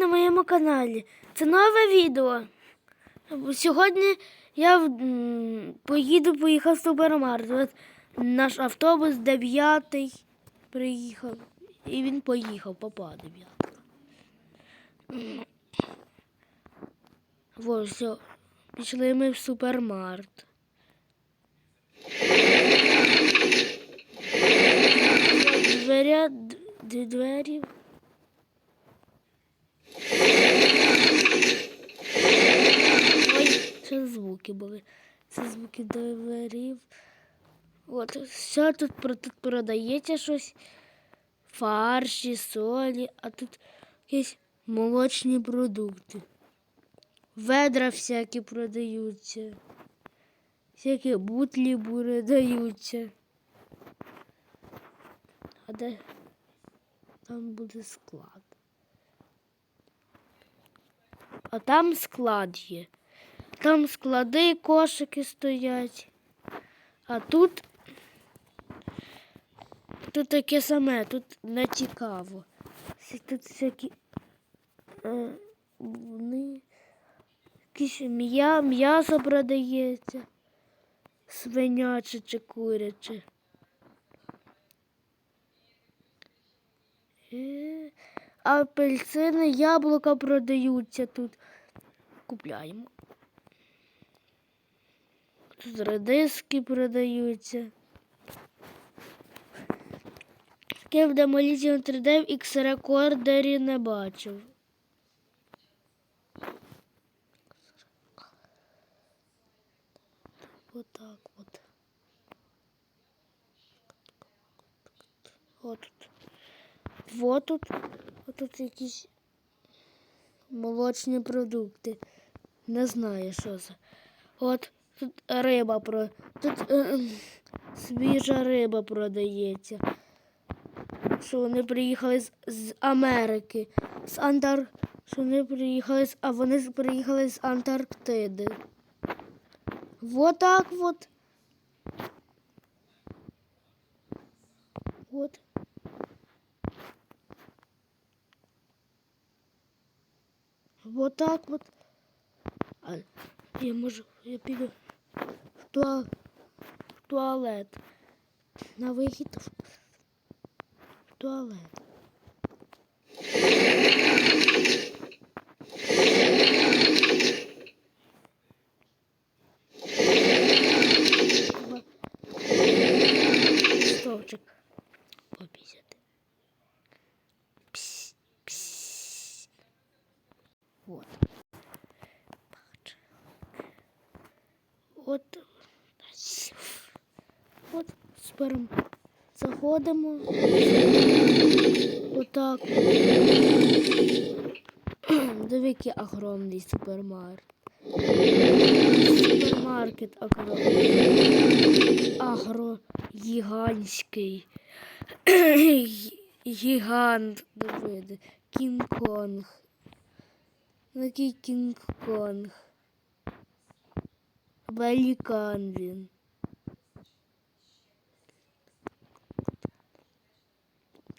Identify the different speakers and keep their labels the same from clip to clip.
Speaker 1: на моєму каналі. Це нове відео. Сьогодні я поїду, поїхав в супермаркет. Наш автобус дев'ятий приїхав. І він поїхав, папа дев'ятий. Ось, все. Пішли ми в супермаркет. Дверя, д- д- двері. Ой, це звуки були. Це звуки дверів. От, все тут, тут продається щось. Фарші, солі, а тут якісь молочні продукти. Ведра всякі продаються. Всякі бутлі продаються. А де там буде склад? А там склад є. Там склади, кошики стоять. А тут тут таке саме, тут не цікаво. Тут всякі е, вони, якісь м'я, м'ясо продається, свиняче чи куряче. Е, Апельсини, яблука продаються тут. Купляємо. Тут редиски продаються. В Demolition 3D в X-рекордері не бачив. Отак от. От тут. Вот тут. От тут якісь молочні продукти. Не знаю, що це. От тут риба про. Тут е, е, свіжа риба продається. Що вони приїхали з, з Америки. З Антар... Що вони приїхали з. А вони приїхали з Антарктиди. Вот так вот. Вот. Вот так вот. А я можу, я піду туа... туалет. На вихід в туалет. От сперм. Заходимо. Отак. Диви, який огромний супермаркет. Супермаркет огромний. Агро гігантський. Гігант, диви, Кінг-Конг. Такий Кінг-Конг. Великан він.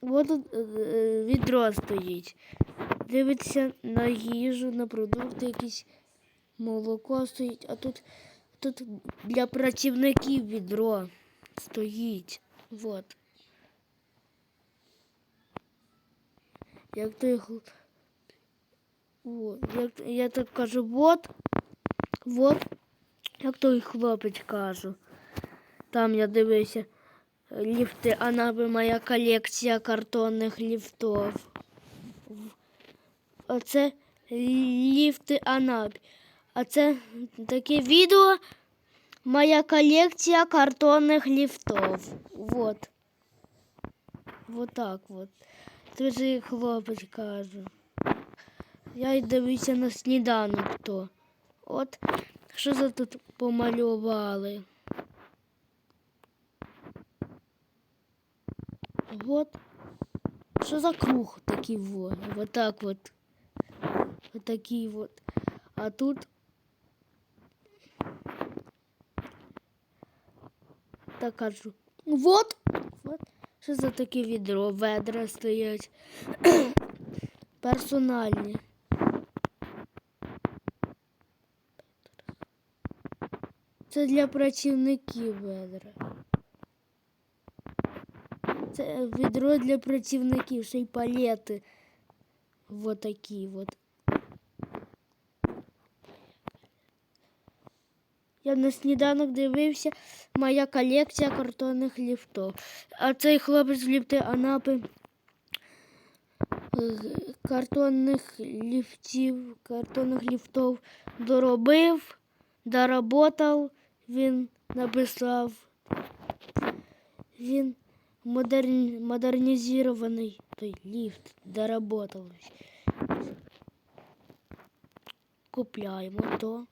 Speaker 1: От тут е, відро стоїть. Дивиться на їжу, на продукти якісь молоко стоїть, а тут, тут для працівників відро стоїть. Вот. Як той О, як, я так кажу, вот, вот, як той хлопець кажу. Там я дивився ліфти, а наби моя колекція картонних ліфтов. Оце ліфти Анабі. А це таке відео моя колекція картонних ліфтов. Вот. Вот так вот. Ж хлопець каже. Я й дивився на сніданок то. От що за тут помалювали. Вот. Що за круг такий вот? Вот так вот. Вот такий вот. А тут так кажу. Вот. вот. Що за таке відро? Ведра стоять. Персональні. Це для працівників ведра. Це відро для працівників, ще й палети. Вот такі от. Я на сніданок дивився моя колекція картонних ліфтів. А цей хлопець з ліфти Анапи е, картонних ліфтів, картонних ліфтів доробив, доработав, він написав. Він модерні, модернізований той ліфт доработав. Купляємо то.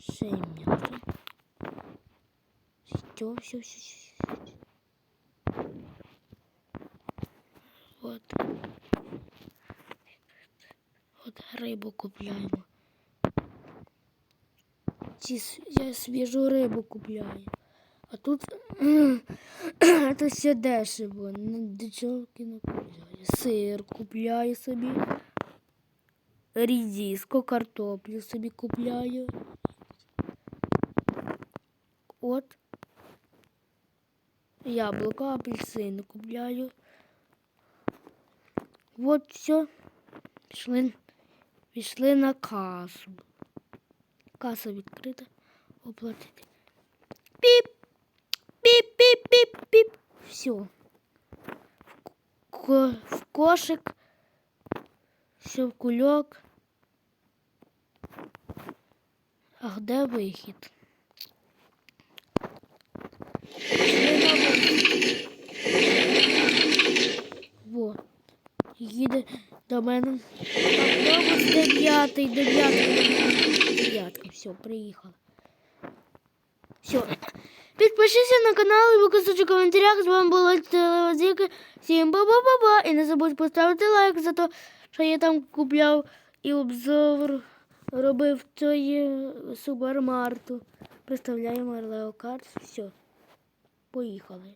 Speaker 1: Ще м'ясо. Все, все, все, все. Вот. Рибу купляємо. Ці, я свіжу рибу купляю. А тут, тут все дешево. Ну, Дичовки не купляю. Сир купляю собі. Рідіску, картоплю собі купляю. От. Яблуко, апельсини купляю. Вот все. Пішли, пішли на касу. Каса відкрита. Оплатити. Піп. Піп, піп, піп, піп. Все. В кошик. Все в кульок. А де вихід? Во. Їде до мене. Дев'ятий, дев'ятий, дев'ятка. Все, приїхала. Все. Підпишися на канал і викладайте в коментарях. З вами була Телевазіка. Всім ба-ба-ба-ба. І не забудь поставити лайк за те, що я там купляв і обзор робив цієї супермарту. Представляємо Леокарт. Все. Поїхали.